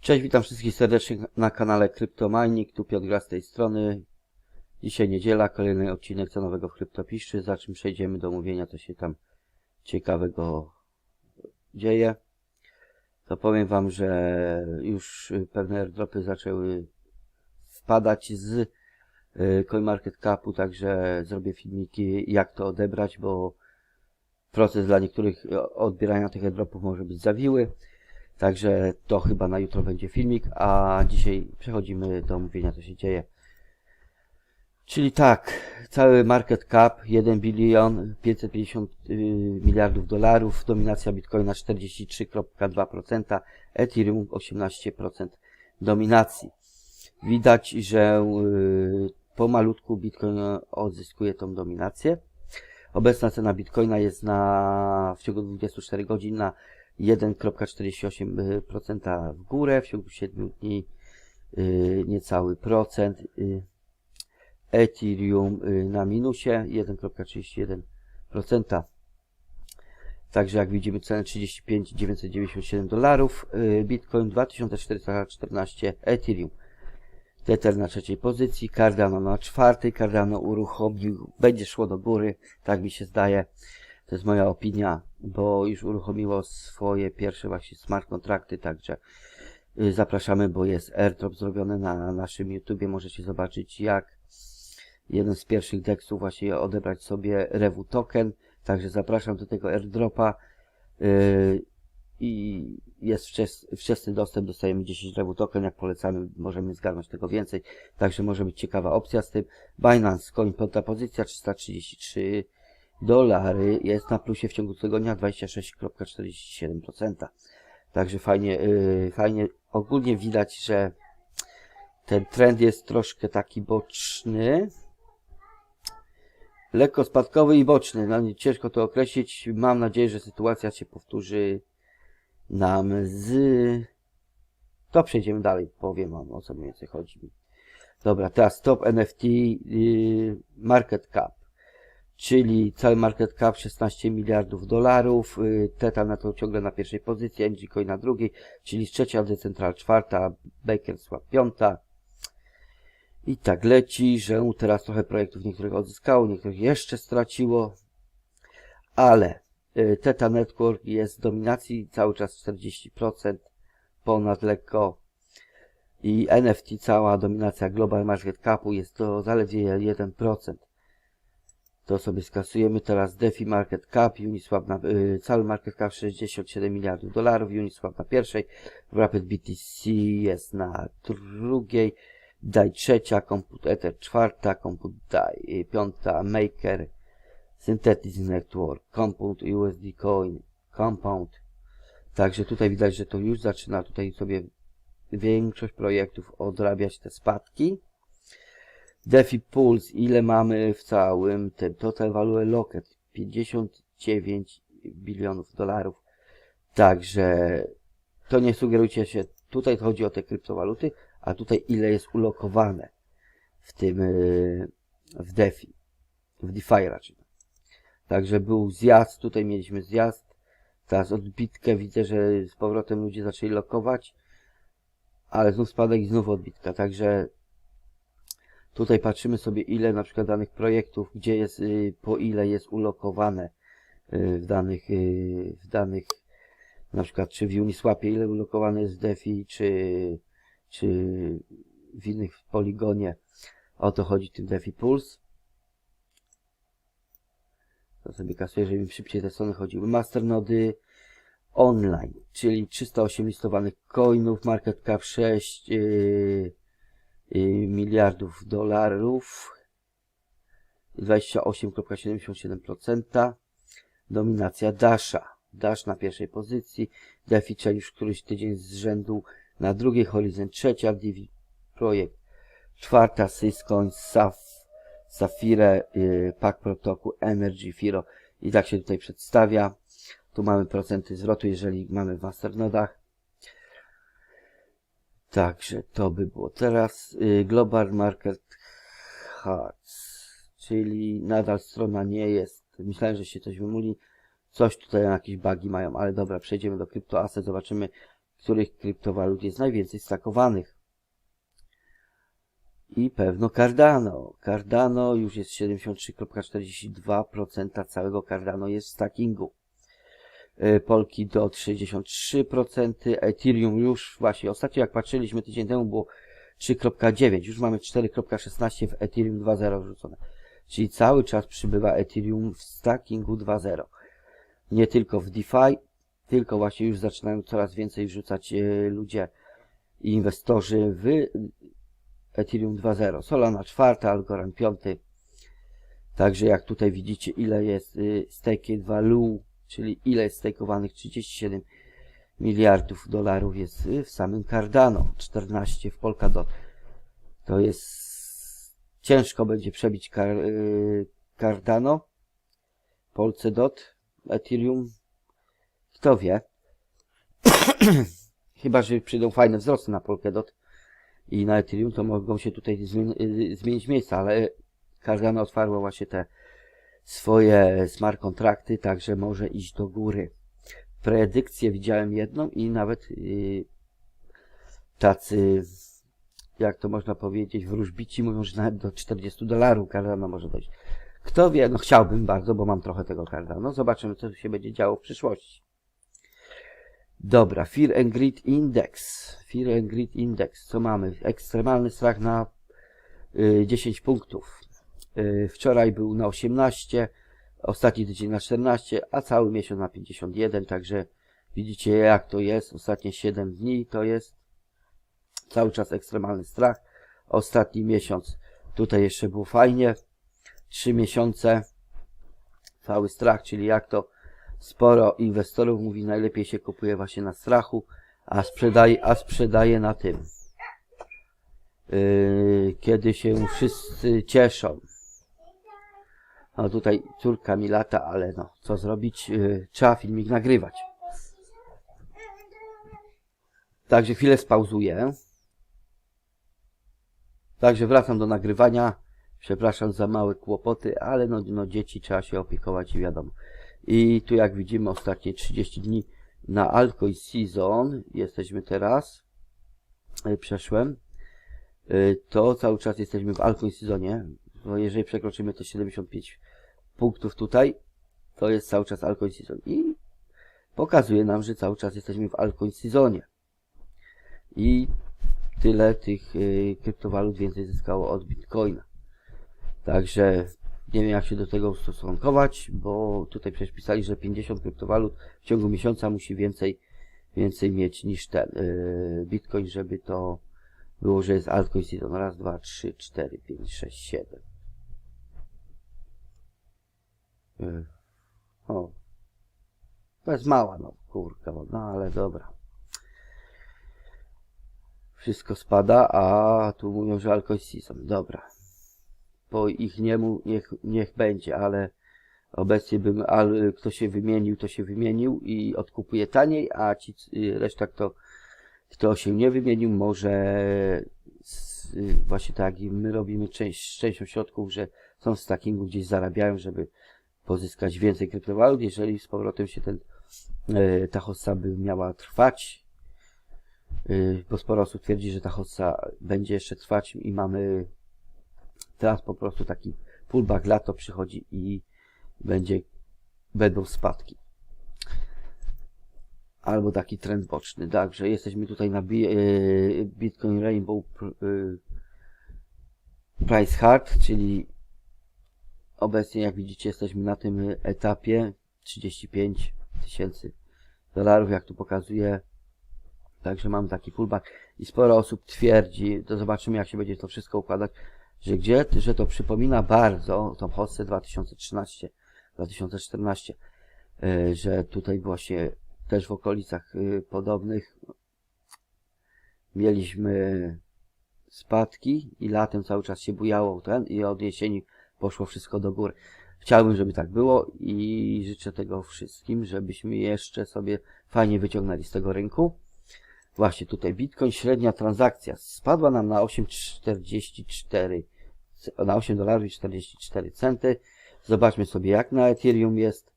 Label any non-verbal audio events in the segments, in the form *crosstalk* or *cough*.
Cześć, witam wszystkich serdecznie na kanale CryptoMining, tu Piotr z tej strony. Dzisiaj niedziela, kolejny odcinek co nowego w Kryptopiszczy, za czym przejdziemy do mówienia, co się tam ciekawego dzieje. To powiem wam, że już pewne airdropy zaczęły wpadać z y, CoinMarketCapu, także zrobię filmiki jak to odebrać, bo proces dla niektórych odbierania tych airdropów może być zawiły. Także to chyba na jutro będzie filmik, a dzisiaj przechodzimy do mówienia co się dzieje. Czyli tak, cały market cap 1 bilion 550 y, miliardów dolarów, dominacja Bitcoina 43,2%, Ethereum 18% dominacji. Widać, że y, pomalutku Bitcoin odzyskuje tą dominację. Obecna cena Bitcoina jest na w ciągu 24 godzin na 1,48% w górę, w ciągu 7 dni y, niecały procent. y, Ethereum y, na minusie 1,31%. Także jak widzimy cenę 35 997 dolarów, Bitcoin 2414, Ethereum. Tether na trzeciej pozycji, Cardano na czwartej, Cardano uruchomił, będzie szło do góry, tak mi się zdaje. To jest moja opinia, bo już uruchomiło swoje pierwsze właśnie smart kontrakty, także y, zapraszamy, bo jest airdrop zrobiony na naszym YouTubie. Możecie zobaczyć jak jeden z pierwszych dexów właśnie odebrać sobie Revu token. Także zapraszam do tego airdropa yy, i jest wczes, wczesny dostęp, dostajemy 10 Revu token, jak polecamy możemy zgarnąć tego więcej, także może być ciekawa opcja z tym. Binance Coin, piąta pozycja 333 dolary jest na plusie w ciągu tygodnia 26,47%. Także fajnie, yy, fajnie, ogólnie widać, że ten trend jest troszkę taki boczny. Lekko spadkowy i boczny. No, ciężko to określić. Mam nadzieję, że sytuacja się powtórzy nam z... To przejdziemy dalej, powiem wam o co mniej więcej chodzi. Dobra, teraz top NFT yy, market cap czyli cały market cap 16 miliardów dolarów, y, Teta na to ciągle na pierwszej pozycji, NG Coin na drugiej, czyli trzecia, Decentral czwarta, Baker Swap piąta. I tak leci, że teraz trochę projektów niektórych odzyskało, niektórych jeszcze straciło, ale y, Teta Network jest w dominacji cały czas 40%, ponad lekko. I NFT cała dominacja Global Market Capu jest to zaledwie 1% to sobie skasujemy teraz DeFi Market Cap, Uniswap na, y, cały Market Cap 67 miliardów dolarów, Uniswap na pierwszej, Rapid BTC jest na drugiej, DAI trzecia, Comput Ether czwarta, Comput DAI y, piąta, Maker, Synthetic Network, Compound USD Coin, Compound. Także tutaj widać, że to już zaczyna tutaj sobie większość projektów odrabiać te spadki. DeFi Pulse, ile mamy w całym tym Total Value Locket? 59 bilionów dolarów. Także to nie sugerujcie się, tutaj chodzi o te kryptowaluty, a tutaj ile jest ulokowane w tym, yy, w DeFi, w DeFi raczej. Także był zjazd, tutaj mieliśmy zjazd, teraz odbitkę widzę, że z powrotem ludzie zaczęli lokować, ale znów spadek i znów odbitka, także Tutaj patrzymy sobie ile na przykład danych projektów, gdzie jest, y, po ile jest ulokowane y, w danych, y, w danych, na przykład czy w Uniswapie ile ulokowane jest w DeFi, czy, czy w innych w Poligonie. O to chodzi w tym DeFi Pulse. To sobie kasuję, żeby mi szybciej te strony chodziły. Masternody online, czyli 308 listowanych coinów, market cap 6, yy, miliardów dolarów. 28,77%. Dominacja Dasha. Dash na pierwszej pozycji. DeFi Chain już któryś tydzień z rzędu na drugiej. Horizon trzecia. Divi Projekt czwarta. Syscoin, Saf, Safire, y, Pack Protocol, Energy, Firo. I tak się tutaj przedstawia. Tu mamy procenty zwrotu, jeżeli mamy w masternodach. Także to by było teraz y, Global Market Hearts, czyli nadal strona nie jest. Myślałem, że się coś wymuli. Coś tutaj jakieś bugi mają, ale dobra, przejdziemy do CryptoAsset, zobaczymy których kryptowalut jest najwięcej stakowanych. I pewno Cardano. Cardano już jest 73,42% całego Cardano jest w stackingu. Y, Polki do 63%, Ethereum już właśnie ostatnio jak patrzyliśmy tydzień temu było 3.9, już mamy 4.16 w Ethereum 2.0 wrzucone. Czyli cały czas przybywa Ethereum w stackingu 2.0. Nie tylko w DeFi, tylko właśnie już zaczynają coraz więcej wrzucać y, ludzie i inwestorzy w Ethereum 2.0. Solana 4, Algorand 5. Także jak tutaj widzicie ile jest y, staked value, czyli ile jest stakeowanych 37 miliardów dolarów jest w samym Cardano, 14 w Polkadot. To jest ciężko będzie przebić Car, y, Cardano, Polcedot, Ethereum. Kto wie? *clears throat* Chyba, że przyjdą fajne wzrosty na Polkadot i na Ethereum, to mogą się tutaj y, zmienić miejsca, ale Cardano otwarło właśnie te swoje smart kontrakty, także może iść do góry. Predykcję widziałem jedną i nawet yy, tacy, jak to można powiedzieć, wróżbici mówią, że nawet do 40 dolarów Cardano może dojść. Kto wie, no chciałbym bardzo, bo mam trochę tego Cardano. Zobaczymy, co się będzie działo w przyszłości. Dobra, Fear and Greed Index. Fear and Greed Index. Co mamy? Ekstremalny strach na y, 10 punktów. Y, wczoraj był na 18, ostatni tydzień na 14, a cały miesiąc na 51, także widzicie jak to jest. Ostatnie 7 dni to jest cały czas ekstremalny strach. Ostatni miesiąc tutaj jeszcze było fajnie. 3 miesiące cały strach, czyli jak to sporo inwestorów mówi najlepiej się kupuje właśnie na strachu, a sprzedaje, a sprzedaje na tym. Yy, kiedy się wszyscy cieszą. No tutaj córka mi lata, ale no, co zrobić? Yy, trzeba filmik nagrywać. Także chwilę spauzuję. Także wracam do nagrywania. Przepraszam za małe kłopoty, ale no, no dzieci trzeba się opiekować i wiadomo. I tu jak widzimy ostatnie 30 dni na Alcoin Season jesteśmy teraz. Yy, Przeszłem. Yy, To cały czas jesteśmy w Alcoin Seasonie. Bo jeżeli przekroczymy te 75 punktów tutaj, to jest cały czas Alcoin Season. I pokazuje nam, że cały czas jesteśmy w Alcoin Seasonie. I tyle tych y, kryptowalut więcej zyskało od Bitcoina. Także nie wiem jak się do tego ustosunkować, bo tutaj przecież pisali, że 50 kryptowalut w ciągu miesiąca musi więcej, więcej mieć niż ten y, Bitcoin, żeby to było, że jest altcoin season. Raz, dwa, trzy, cztery, pięć, sześć, siedem. Y, O. Jest mała, no kurka, no ale dobra. Wszystko spada, a tu mówią, że season. Dobra. Po ich niemu niech, niech będzie, ale obecnie bym, ale kto się wymienił, to się wymienił i odkupuje taniej, a ci y, reszta, kto, kto się nie wymienił, może z, y, właśnie tak jak my robimy część, z częścią środków, że są w stackingu gdzieś zarabiają, żeby pozyskać więcej kryptowalut, jeżeli z powrotem się ten, y, ta hossa by miała trwać, y, bo sporo osób twierdzi, że ta hossa będzie jeszcze trwać i mamy teraz po prostu taki pullback lato przychodzi i będzie, będą spadki. Albo taki trend boczny. Także jesteśmy tutaj na e, Bitcoin Rainbow pr- e, Price Hard, czyli obecnie jak widzicie jesteśmy na tym etapie 35 tysięcy dolarów, jak tu pokazuje. Także mamy taki pullback i sporo osób twierdzi, to zobaczymy jak się będzie to wszystko układać, że gdzie, że to przypomina bardzo tą hossę 2013, 2014, y, że tutaj właśnie też w okolicach y, podobnych mieliśmy spadki i latem cały czas się bujało ten i od jesieni poszło wszystko do góry. Chciałbym, żeby tak było i życzę tego wszystkim, żebyśmy jeszcze sobie fajnie wyciągnęli z tego rynku. Właśnie tutaj Bitcoin, średnia transakcja spadła nam na 8,44 na 8 dolarów i 44 centy. Zobaczmy sobie jak na Ethereum jest.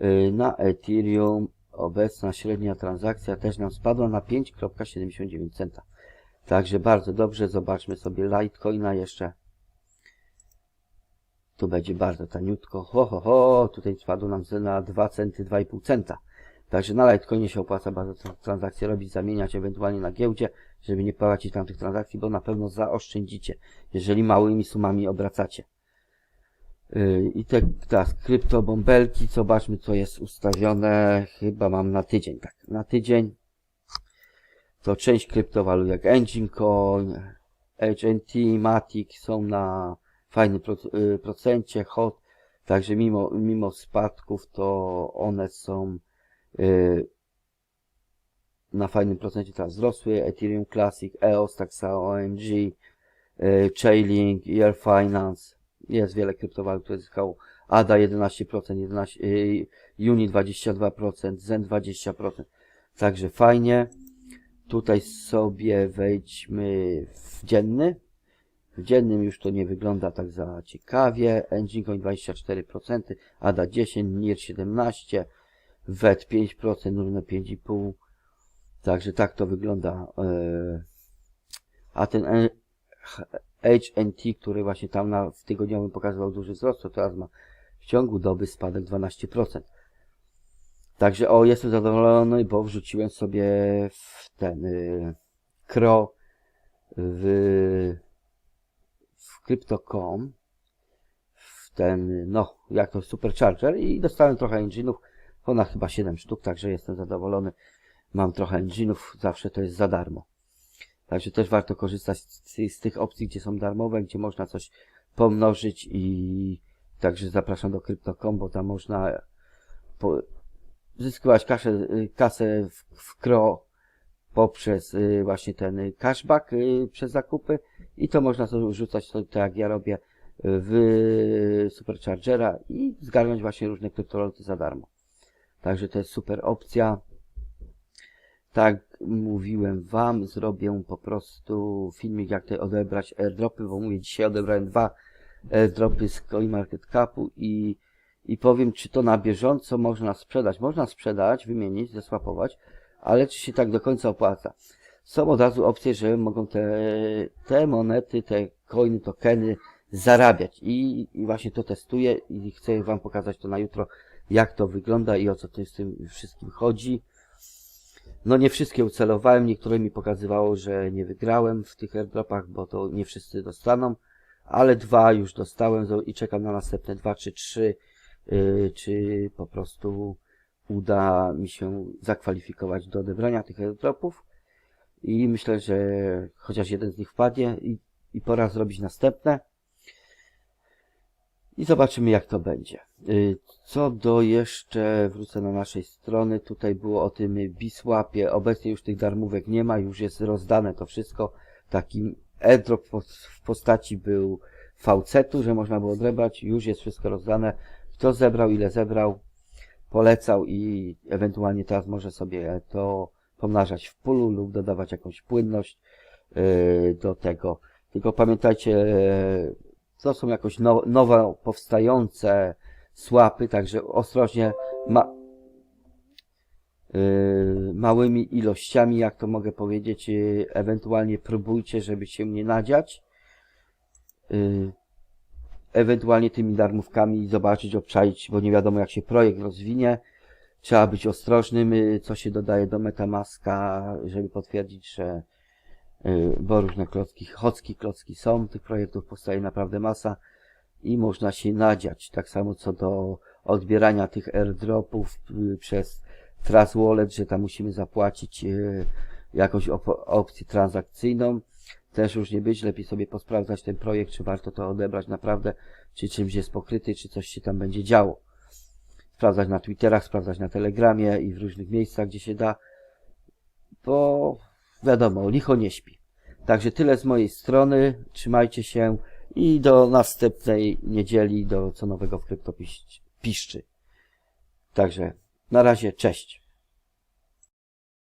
Yy, Na Ethereum obecna średnia transakcja też nam spadła na 5,79 centa. Także bardzo dobrze, zobaczmy sobie Litecoina jeszcze. Tu będzie bardzo taniutko. Ho, ho, ho, tutaj spadło nam na 2 centy, 2,5 centa. Także na Litecoinie się opłaca bardzo tę transakcję robić, zamieniać ewentualnie na giełdzie, żeby nie płacić tam tych transakcji, bo na pewno zaoszczędzicie, jeżeli małymi sumami obracacie. Yy, I te teraz kryptobąbelki, zobaczmy co jest ustawione, chyba mam na tydzień, tak, na tydzień. To część kryptowalut jak Engine Coin, HNT, Matic są na fajnym proc- yy, procencie, hot, także mimo, mimo spadków to one są yy, na fajnym procencie teraz wzrosły, Ethereum Classic, EOS, tak samo OMG, yy, Chainlink, Air Finance, jest wiele kryptowalut, które zyskało ADA 11%, 11, yy, Uni 22%, Zen 20%. Także fajnie. Tutaj sobie wejdźmy w dzienny. W dziennym już to nie wygląda tak za ciekawie. Engine Coin 24%, ADA 10, NIR 17, WET 5%, NURNE 5,5%. Także tak to wygląda. yy. A ten e- HNT, który właśnie tam na, w tygodniowym pokazywał duży wzrost, to teraz ma w ciągu doby spadek 12%. Także o, jestem zadowolony, bo wrzuciłem sobie w ten y, KRO w Crypto.com w ten, no, jak to Supercharger i dostałem trochę engine'ów, ponad chyba 7 sztuk, także jestem zadowolony. Mam trochę engine'ów, zawsze to jest za darmo. Także też warto korzystać z, z tych opcji, gdzie są darmowe, gdzie można coś pomnożyć i także zapraszam do Crypto.com, bo tam można po, zyskiwać kasę, y, kasę w, w KRO poprzez y, właśnie ten cashback y, przez zakupy i to można sobie rzucać to, tak jak ja robię w Superchargera i zgarnąć właśnie różne kryptowaluty za darmo. Także to jest super opcja. Tak mówiłem wam, zrobię po prostu filmik jak tutaj odebrać airdropy, bo mówię dzisiaj odebrałem dwa airdropy z CoinMarketCapu i i powiem, czy to na bieżąco można sprzedać. Można sprzedać, wymienić, zesłapować, ale czy się tak do końca opłaca. Są od razu opcje, że mogą te, te monety, te coiny, tokeny zarabiać. I, I właśnie to testuję i chcę Wam pokazać to na jutro, jak to wygląda i o co to z tym wszystkim chodzi. No nie wszystkie ucelowałem, niektóre mi pokazywało, że nie wygrałem w tych airdropach, bo to nie wszyscy dostaną, ale dwa już dostałem i czekam na następne dwa czy trzy y, czy po prostu uda mi się zakwalifikować do odebrania tych airdropów i myślę, że chociaż jeden z nich wpadnie i, i pora zrobić następne. I zobaczymy jak to będzie. Y, Co do jeszcze, wrócę na naszej strony, tutaj było o tym Bisłapie, obecnie już tych darmówek nie ma, już jest rozdane to wszystko, taki airdrop w postaci był VC-tu, że można było odebrać, już jest wszystko rozdane, kto zebrał, ile zebrał, polecał i ewentualnie teraz może sobie to pomnażać w pulu lub dodawać jakąś płynność yy, do tego. Tylko pamiętajcie, yy, to są jakoś no, nowo powstające słapy, także ostrożnie ma, yy, małymi ilościami, jak to mogę powiedzieć, ewentualnie próbujcie, żeby się nie nadziać. Ewentualnie tymi darmówkami zobaczyć, obczaić, bo nie wiadomo jak się projekt rozwinie. Trzeba być ostrożnym, y, co się dodaje do Metamaska, żeby potwierdzić, że y, bo różne klocki, chocki klocki są, tych projektów powstaje naprawdę masa i można się nadziać. Tak samo co do odbierania tych airdropów y, przez Trust Wallet, że tam musimy zapłacić jakąś op- opcję transakcyjną też już nie być, lepiej sobie posprawdzać ten projekt, czy warto to odebrać naprawdę, czy czymś jest pokryty, czy coś się tam będzie działo. Sprawdzać na Twitterach, sprawdzać na Telegramie i w różnych miejscach, gdzie się da, bo wiadomo, licho nie śpi. Także tyle z mojej strony, trzymajcie się i do następnej niedzieli, do co nowego w Kryptopiszczy. Także na razie, cześć.